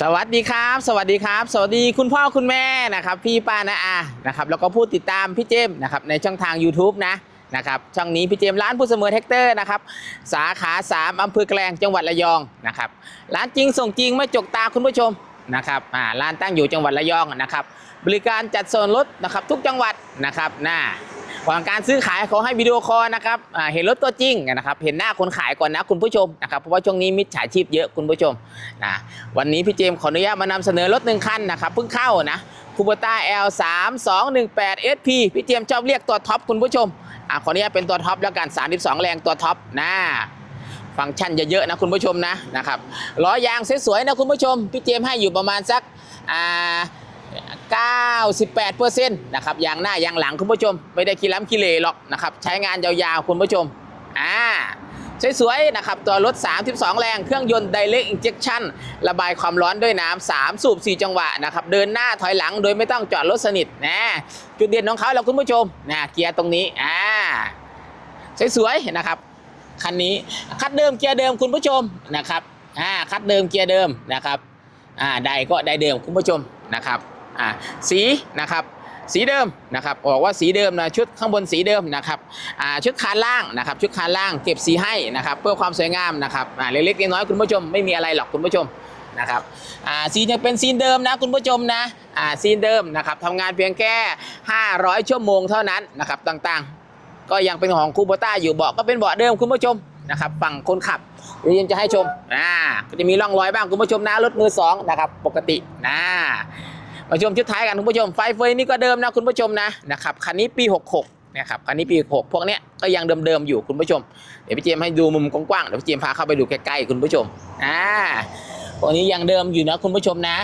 สวัสดีครับ สวัสดีครับ สวัสดีคุณพ่อคุณแม่นะครับ พี่ป้านาอานะครับแล้วก็ผู้ติดตามพี่เจมส์นะครับในช่องทาง YouTube นะนะครับช่องนี้พี่เจมส์ร้านผู้เสมอแท็กเตอร์นะครับสาขา 3อำเภอแกลงจังหวัดระยองนะครับร้านจริงส่งจริงไม่จกตาคุณผู้ชมนะครับอ่าร้านตั้งอยู่จังหวัดระยองนะครับบริการจัดส่วนลดนะครับทุกจังหวัดนะครับน่า ก่อนการซื้อขายขาให้วิดีโอคอลนะครับเห็นรถตัวจริงนะครับ เห็นหน้าคนขายก่อนนะคุณผู้ชมนะครับ เพราะว่าช่วงนี้มิจฉาชีพเยอะคุณผู้ชมนะวันนี้พี่เจมส์ขออนุญาตมานำเสนอรถหนึ่งคันนะครับเพิ่งเข้านะคูโบต้า L 3 2 1 8 SP พี่เจมส์ชอบเรียกตัวท็อปคุณผู้ชมอ่าขออนุญาตเป็นตัวท็อปแล้วกัน 32 แรงตัวท็อปนะฟังก์ชันเยอะๆนะคุณผู้ชมนะนะครับล้อยางสวยๆนะคุณผู้ชม พี่เจมส์ให้อยู่ประมาณสักอ่า 98%นะครับยางหน้ายางหลังคุณผู้ชม ไม่ได้ขี้ล้ำขี้เหร่หรอกนะครับใช้งานยาวๆคุณผู้ชมอ่าสวยๆนะครับตัวรถ 32 แรงเครื่องยนต์ Direct Injection ระบายความร้อนด้วยน้ำ 3 สูบ 4 จังหวะนะครับเดินหน้าถอยหลังโดยไม่ต้องจอดรถสนิทนะจุดเด่นของเขาแล้วคุณผู้ชมนะเกียร์ตรงนี้อ่าสวยๆนะครับคันนี้คัดเดิมเกียร์เดิมคุณผู้ชมนะครับอ่าคัดเดิมเกียร์เดิมนะครับอ่าใดก็ได้เดิมคุณผู้ชมนะครับ อ่าสีนะครับสีเดิมนะครับบอกว่าสีเดิมนะชุดข้างบนสีเดิมนะครับอ่าชุดคานล่างนะครับชุดคานล่างเก็บสีให้นะครับเพื่อความสวยงามนะครับอ่าเล็กๆน้อยๆคุณผู้ชมไม่มีอะไรหรอกคุณผู้ชมนะครับอ่าสียังเป็นซีนเดิมนะคุณผู้ชมนะอ่าซีนเดิมนะครับทำงานเพียงแค่ 500 ชั่วโมงเท่านั้นนะครับต่างๆ ก็ยังเป็นของคูโบต้าอยู่เบาะก็เป็นเบาะเดิมคุณผู้ชมนะครับฝั่งคนขับเดี๋ยวจะให้ชมอ่าก็จะมีร่องรอยบ้างคุณผู้ชมนะรถมือสองนะครับปกตินะ มาชมชุดท้ายกันคุณผู้ชมไฟเฟยนี่ก็เดิมนะคุณผู้ชมนะนะครับคันนี้ปี 66นะครับคันนี้ปี 66 พวกเนี้ยก็ยังเดิมๆอยู่คุณผู้ชม เดี๋ยวพี่เจมให้ดูมุมกว้างๆเดี๋ยวพี่เจมพาเข้าไปดูใกล้ๆคุณผู้ชมอ่าพวกนี้ยังเดิมอยู่นะคุณผู้ชมนะ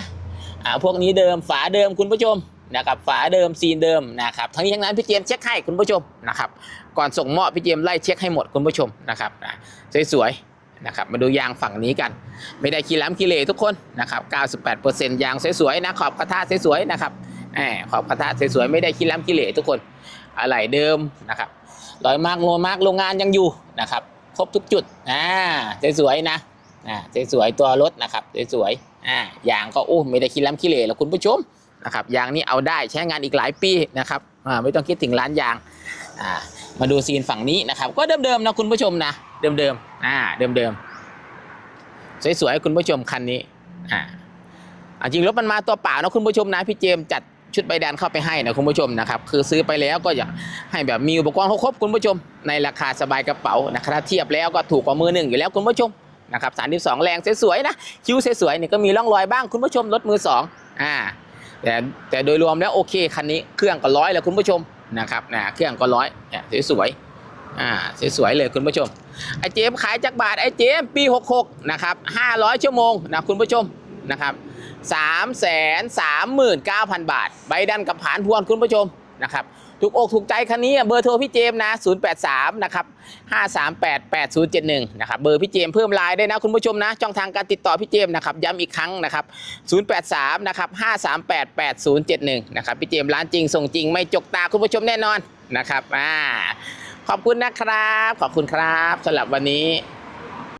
อ่าพวกนี้เดิมฝาเดิมคุณผู้ชมนะครับฝาเดิมซีนเดิมนะครับทั้งนี้ทั้งนั้นพี่เจมเช็คให้คุณผู้ชมนะครับก่อนส่งมอบพี่เจมไล่เช็คให้หมดคุณผู้ชมนะครับสวยๆ นะครับมาดูยางฝั่งนี้กัน ไม่ได้ขี้ล้ำขี้เหร่ทุกคนนะครับ98%ยางสวยๆนะขอบกระทะสวยๆนะครับแหมขอบกระทะสวยๆไม่ได้ขี้ล้ำขี้เหร่ทุกคนอะไหล่เดิมนะครับรอยมากโลมากโรงงานยังอยู่นะครับครบทุกจุดอ่าสวยๆนะอ่าสวยๆตัวรถนะครับสวยๆอ่ายางก็โอ้ไม่ได้ขี้ล้ำขี้เหร่หรอกคุณผู้ชมนะครับยางนี้เอาได้ใช้งานอีกหลายปีนะครับอ่าไม่ต้องคิดถึงร้านยางอ่ามาดูซีนฝั่งนี้นะครับ ก็เดิมๆนะคุณผู้ชมนะ เดิมๆอ่าเดิมๆสวยๆคุณผู้ชมคันนี้อ่าอ่าจริงรถมันมาตัวเปล่านะคุณผู้ชมนะพี่เจมส์จัดชุดใบแดนเข้าไปให้นะคุณผู้ชมนะครับคือซื้อไปแล้วก็อยากให้แบบมีอุปกรณ์ครบๆคุณผู้ชม ในราคาสบายกระเป๋านะครับถ้าเทียบแล้วก็ถูกกว่ามือหนึ่งอยู่แล้วคุณผู้ชมนะครับ32แรงสวยๆนะคิ้วสวยๆนี่ก็มีร่องรอยบ้างคุณผู้ชมรถมือสองอ่าแต่แต่โดยรวมแล้วโอเคคันนี้เครื่องก็ร้อยแล้วคุณผู้ชมนะครับนะเครื่องก็ร้อยเนี่ยสวยๆอ่าสวยๆเลยคุณผู้ชม ไอเจมขายจากบาทไอเจมปี 66 นะครับ 500 ชั่วโมงนะคุณผู้ชมนะครับ3 3 9 0 0 0 บาท ใบดันกับผานพวนคุณผู้ชมนะครับถูกอกถูกใจคันนี้เบอร์โทรพี่เจมส์นะ 083 นะครับ 538 8071 นะครับ เบอร์พี่เจมเพิ่มไลน์ได้นะคุณผู้ชมนะ ช่องทางการติดต่อพี่เจมนะครับ ย้ำอีกครั้งนะครับ 083 นะครับ 538 8071 นะครับ พี่เจมร้านจริงส่งจริงไม่จกตาคุณผู้ชมแน่นอนนะครับ อ่า ขอบคุณนะครับ ขอบคุณครับสำหรับวันนี้